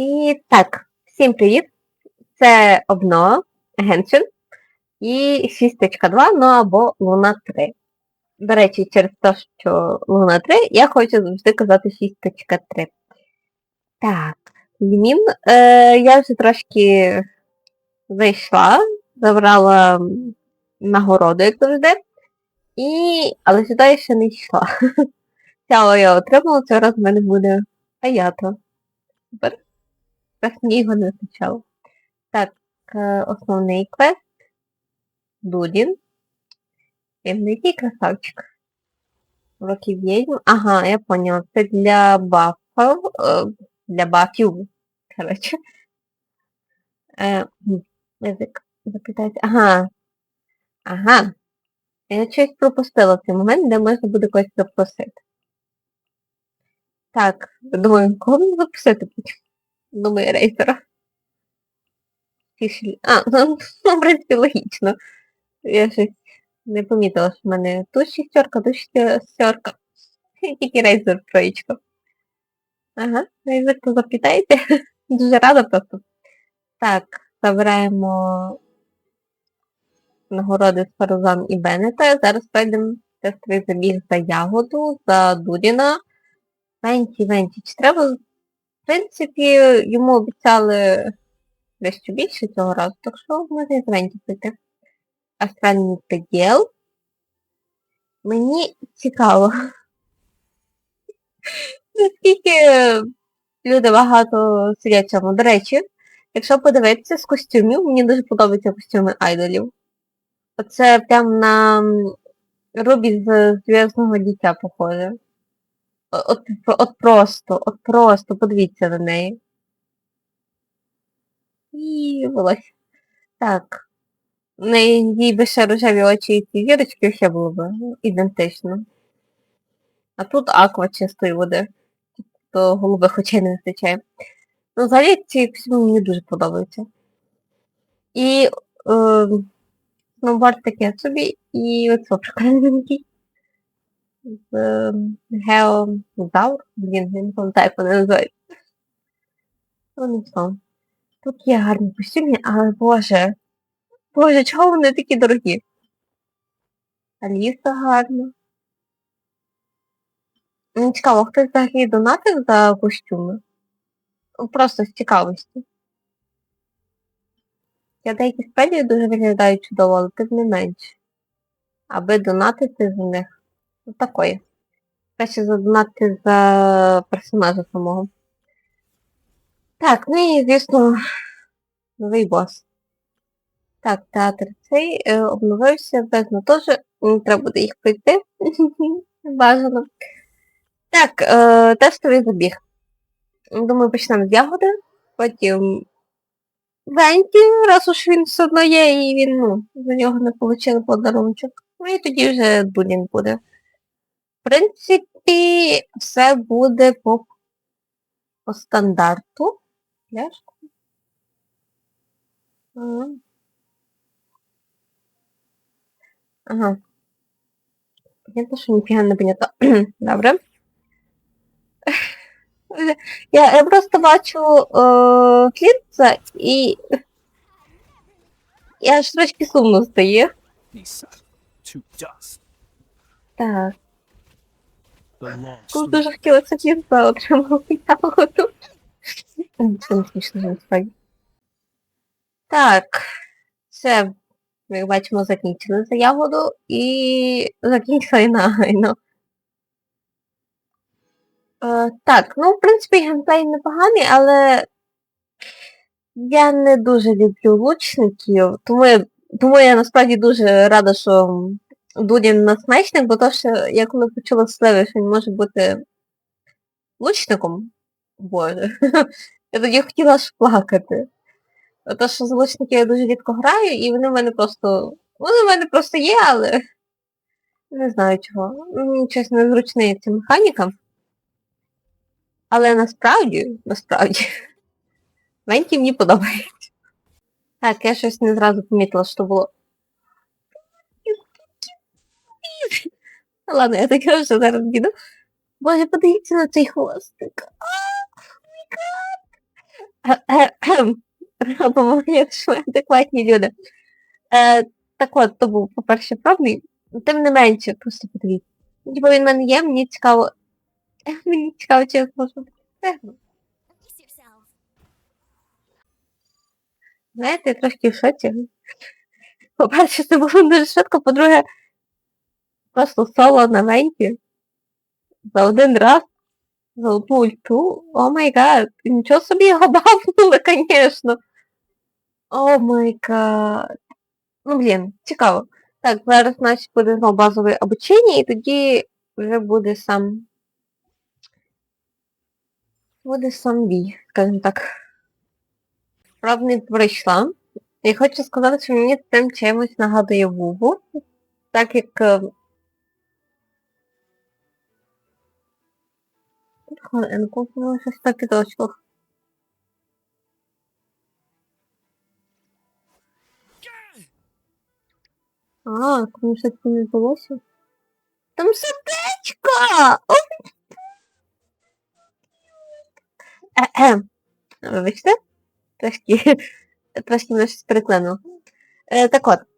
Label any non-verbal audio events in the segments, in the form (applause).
І так, всім привіт! Це обнова Геншин і 6.2, ну або Луна 3. До речі, через те, що Луна 3, я хочу завжди казати 6.3. Так, Лімін, е, я вже трошки зайшла, забрала нагороду, як завжди. І... Але сюди ще не йшла. (laughs) Цяло я отримала, цього раз в мене буде Аято. Супер. Так його не вистачало. Так, е, основний квест. Дудін. Темний красавчик. Роки відьм. Ага, я поняла. Це для бафів. е, Для бафів. Коротше. Е, Язик запитається. Ага. Ага. Я щось пропустила цей момент, де можна буде когось запросити. Так, думаю, кого мені запросити? Думаю, рейсера. А, (laughs) ну, в принципі, логічно. Я щось не помітила, що в мене тут шістерка, тут шістерка. (laughs) Тільки рейсер троєчка. Ага, рейсер, то запитайте. (laughs) Дуже рада просто. Так, забираємо нагороди з Фарузан і Беннета. Зараз пройдемо тестовий забіг за ягоду, за Дудіна. Венті, Венті. Чи треба, принципі, йому обіцяли дещо більше цього разу, так що можна і з Венті пити. Астральний приділ. Мені цікаво. (laughs) Наскільки люди багато сидять цьому. До речі, якщо подивитися з костюмів, мені дуже подобаються костюми айдолів. Оце прям на Рубі з Зв'язного дитя похоже. От, от просто, от просто, подивіться на неї. І волосся. Так. В неї їй би ще рожеві очі і ці зірочки ще було б ідентично. А тут аква чистої води. То голубих очей не вистачає. Ну, взагалі ці костюми мені дуже подобаються. І е, сноуборд таке собі, і оце прикольненький. (laughs) З Геозаур. Блін, я не пам'ятаю, як вони називаються. Ну, не знаю. Тут є гарні костюми, але боже. Боже, чого вони такі дорогі? Аліса гарна. Цікаво, хтось взагалі донатив за костюми? Просто з цікавості. Я деякі спелі дуже виглядають чудово, але тим не менше. Аби донатити за них. Ну такої. Краще задонатити за персонажа самого. Так, ну і звісно, новий бос. Так, театр цей е, обновився, безно теж треба буде їх пройти. (laughs) Бажано. Так, е, тестовий забіг. Думаю, почнемо з ягоди, потім Венті, раз уж він все одно є, і він, ну, за нього не отримали подарунчик. Ну і тоді вже Дудін буде. Принципі, все буде по, по стандарту. Пляшку. Ага. Понятно, що ніфіга не понятно. (clears throat) Добре. (laughs) Я, я просто бачу е, Клінца і. Я аж трошки сумно стає. Так. Тут дуже хотілося Клінца отримати ягоду. Це не смішно насправді. Так. Все, як бачимо, закінчили за ягоду і закінчили нагайно. Е, так, ну, в принципі, геймплей непоганий, але я не дуже люблю лучників, тому я, тому я насправді дуже рада, що Дудін насмечник, бо то, що я коли почула сливи, що він може бути лучником, боже, (laughs) я тоді хотіла аж плакати. То, що з лучників я дуже рідко граю, і вони в мене просто. Вони в мене просто є, але не знаю чого. Мені чесно незручна ця механіка. Але насправді, насправді, (laughs) Венті мені подобається. Так, я щось не зразу помітила, що було. Ладно, я таке вже зараз діду. Боже, подивіться на цей хвостик. Кот! Або мені адекватні люди. Е, так от, то був, по-перше, правний. Тим не менше, просто подивіться. Типу він мене є, мені цікаво. Мені цікаво, чи я зможу стегну. Знаєте, я трошки в шоці. По-перше, це було дуже швидко, по-друге, просто соло на венті. За один раз. Одну ульту. О май гад. Нічого собі його (laughs) бавнули, звісно. О май гад. Ну, блін, цікаво. Так, зараз значить буде знову базове обучення, і тоді вже буде сам. Буде сам бій, скажімо так. Правда, не пройшла. І хочу сказати, що мені цим чимось нагадує Вуву. Так як. Хвилинку, щось так підочку. А, тому що це не вдалося. Там сердечко! Вибачте. Трошки, трошки мене щось переклинуло. Е, так от.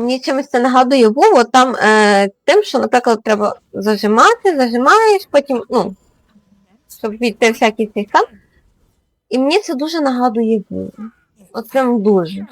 Мені чимось це нагадує Вову, там е, тим, що, наприклад, треба зажимати, зажимаєш, потім, ну, щоб війти всякий цей стан. І мені це дуже нагадує Вову. От прям дуже.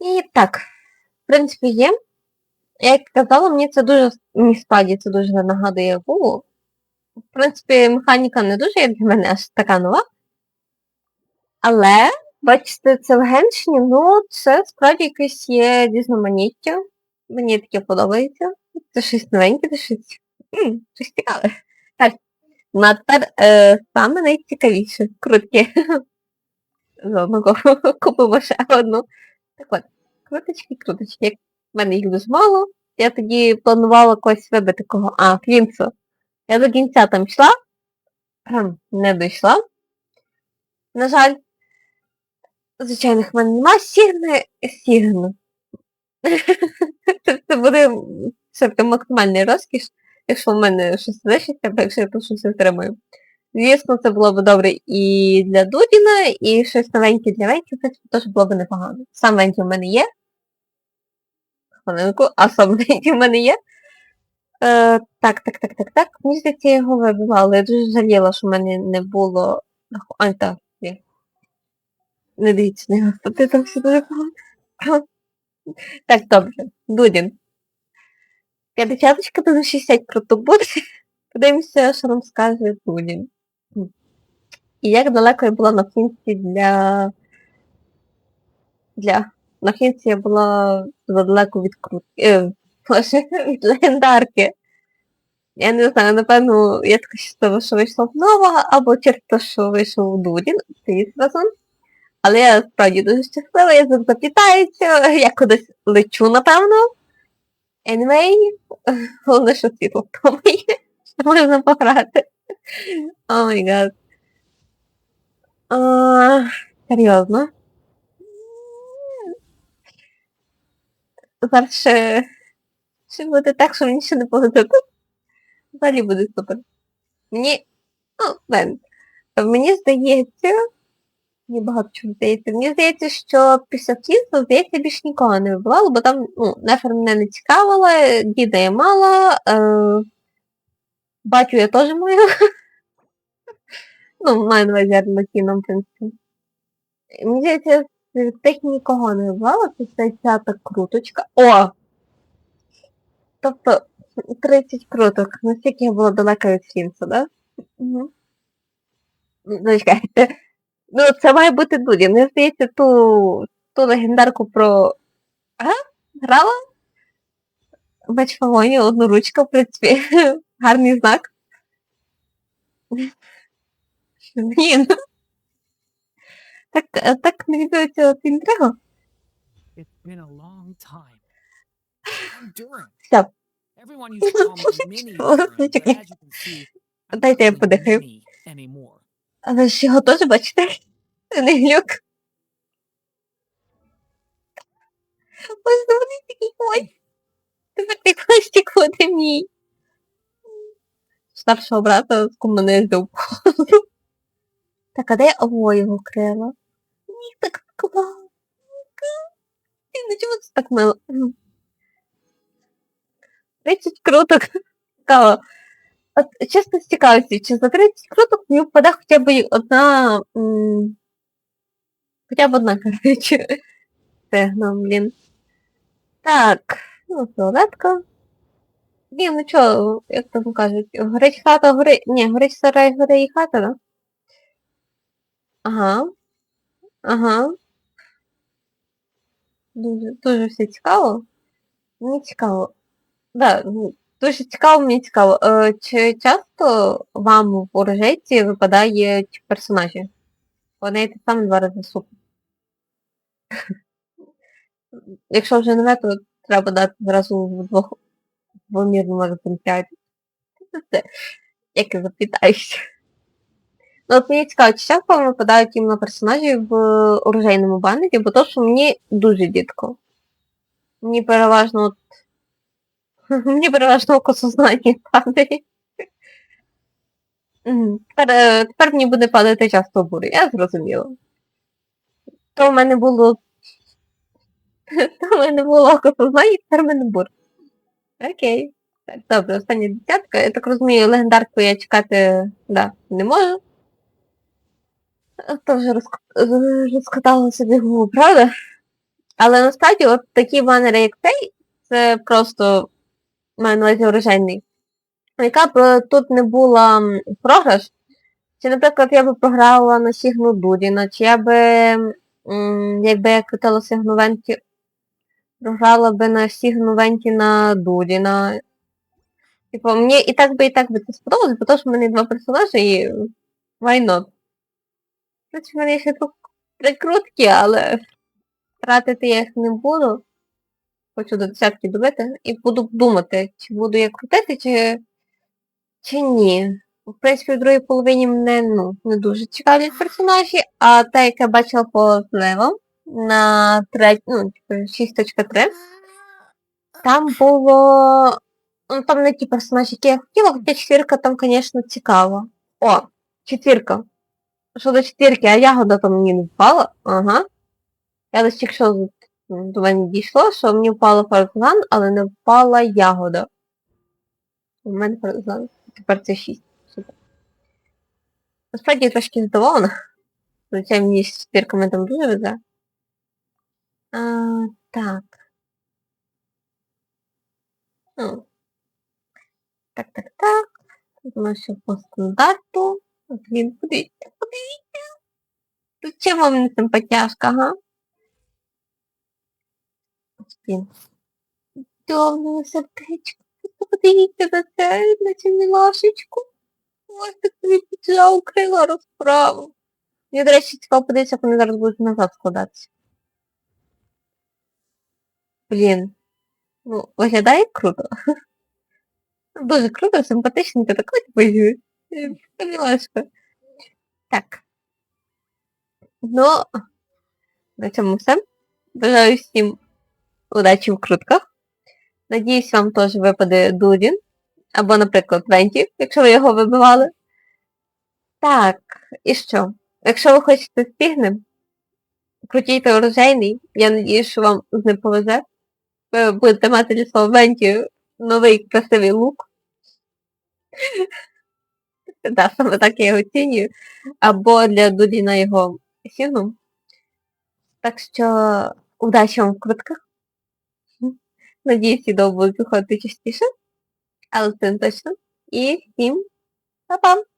І так, в принципі, є. Як казала, мені це дуже, мені справді це дуже нагадує Вову. В принципі, механіка не дуже як для мене аж така нова. Але, бачите, це в Геншині, ну, це справді якесь є різноманіття. Мені таке подобається. Це щось новеньке, це щось, щось цікаве. Так, ну тепер е, саме найцікавіше. Крутки. (laughs) Заодно (laughs) купимо ще одну. Так от, круточки, круточки. Як в мене їх дуже мало, я тоді планувала когось вибити кого. А, Флінцу. Я до кінця там йшла, не дійшла. На жаль, звичайних в мене нема сігни, сігну. Це, (laughs) це буде це прям максимальний розкіш, якщо в мене щось лишиться, або якщо я тут щось отримаю. Звісно, це було б добре і для Дудіна, і щось новеньке для Веньки, принципі, теж було б непогано. Сам Веньки в мене є. Хвилинку, а сам (laughs) Веньки в мене є. Е, так, так, так, так, так. Мені здається, я його вибивала, я дуже жаліла, що в мене не було. А, так. Не на його, ти там все дуже погано. Так, добре. Дудін. 50 до 60 круто буде. Подивимося, що нам скаже Дудін. І як далеко я була на кінці для. Для. На кінці я була задалеко від крутки. Е, боже, від легендарки. Я не знаю, напевно, я така щаслива, що вийшла нова, або через те, що вийшов Дудін, цей разом. Але я справді дуже щаслива, я заплітаюся, я кудись лечу, напевно. Anyway, головне, що світло в що можна пограти. О май гад. Серйозно. Зараз ще, ще буде так, що мені ще не повезет. Взагалі буде супер. Мені. Ну, Бен. Мені здається. Мені багато чого здається. Мені здається, що після флінту, здається, більш нікого не вибивало, бо там, ну, нефер мене не цікавила, діда я мала, е... батю я теж маю. (laughs) ну, маю на увазі арматіном, в принципі. Мені здається, тих нікого не вибивало, після ця та круточка. О! Тобто 30 круток. Наскільки я була далека від флінцу, да? Угу. Ну, чекайте. Ну, це має бути Дуді. Мені здається, ту, ту легендарку про. А? Грала? Бач Фавоні, одноручка, в принципі. (laughs) Гарний знак. (laughs) Блін. Так, е, так been a long time. (laughs) Все, Дайте я подихаю. Але ж його теж бачите? Це не глюк. Ось вони такий ой. Тепер ти костик буде мій. Старшого брата з комунистів. Так, а де О, його крила? так класно. Ти, ну чому це так мило? 30 круток. Цікаво. От чесно цікавості, чи за 30 круток мені впаде хоча б одна. м, Хоча б одна, коротше. Стегна, блін. Так, ну, фіолетка. Блін, ну чо, як там кажуть, горить хата, гори... Ні, горить сарай, горе і хата, да? Ага. Ага. Дуже, дуже все цікаво. Мені цікаво. Да, ну, дуже цікаво, мені цікаво. Е, чи часто вам в ворожейці випадають персонажі? Вони так само два рази супер. (laughs) Якщо вже нове, то треба дати зразу в двох двомірному екземплярі. Як я запитаюся. Ну, от мені цікаво, чи часто вам випадають іменно персонажі в оружейному банері, бо то, що мені дуже дітко. Мені переважно от... Мені переважно окосознання падає. Тепер, е, тепер мені буде падати часто бури, я зрозуміла. То в мене було. (laughs) То в мене було окосознання, тепер в мене бур. Окей. Так, добре, остання десятка. Я так розумію, легендарку я чекати да, не можу. То вже розк... розкатала собі голову, правда? Але насправді от такі банери, як цей, це просто маю на увазі оружейний. Яка б е, тут не була програш, чи, наприклад, я би програла на Сігну Дудіна, чи я би, якби я крутила Сігну Венті, програла би на Сігну Венті на Дудіна. Типу, мені і так би, і так би це сподобалось, бо то, що в мене два персонажі і why not? Хоч в мене ще прикрутки, але тратити я їх не буду. Хочу до десятки добити і буду думати, чи буду я крутити, чи, чи ні. В принципі, в другій половині мене ну, не дуже цікавлять персонажі, а те, яке я бачила по зливам на треть, ну, типу, 6.3, там було. Ну, там не ті персонажі, які я хотіла, хоча четвірка там, звісно, цікава. О, четвірка. Що до четвірки, а ягода там мені не впала. Ага. Я лише тільки що до мене дійшло, що мені впала партизан, але не впала ягода. У мене партизан. Тепер це 6. Супер. Насправді я трошки здивована. Звичайно, мені з четвірками там дуже везе. А, так. Ну. Так, так, так. Тут у нас ще по стандарту. Блін, подивіться, подивіться. Тут чим вам не симпатяшка, ага? Блін. Довго сердечко. Подивіться на це, на цю мілашечку. Ось так тобі піджав крила розправу. Мені, до речі, цікаво подивитися, як вони зараз будуть назад складатися. Блін. Ну, виглядає круто. Дуже круто, симпатичненько, такий типу. Мілашка. Так. Ну, на цьому все. Бажаю всім удачі в крутках. Надіюсь, вам теж випаде Дудін. Або, наприклад, Венті, якщо ви його вибивали. Так, і що? Якщо ви хочете стігнем, крутіть оружейний. Я надіюсь, що вам з ним повезе. Ви будете мати для свого Венті новий красивий лук. (laughs) Так, саме так я його оцінюю. Або для Дудіна його сігну. Так що удачі вам в крутках. Надіюсь, відео будуть виходити частіше. Але це не точно. І всім па-па!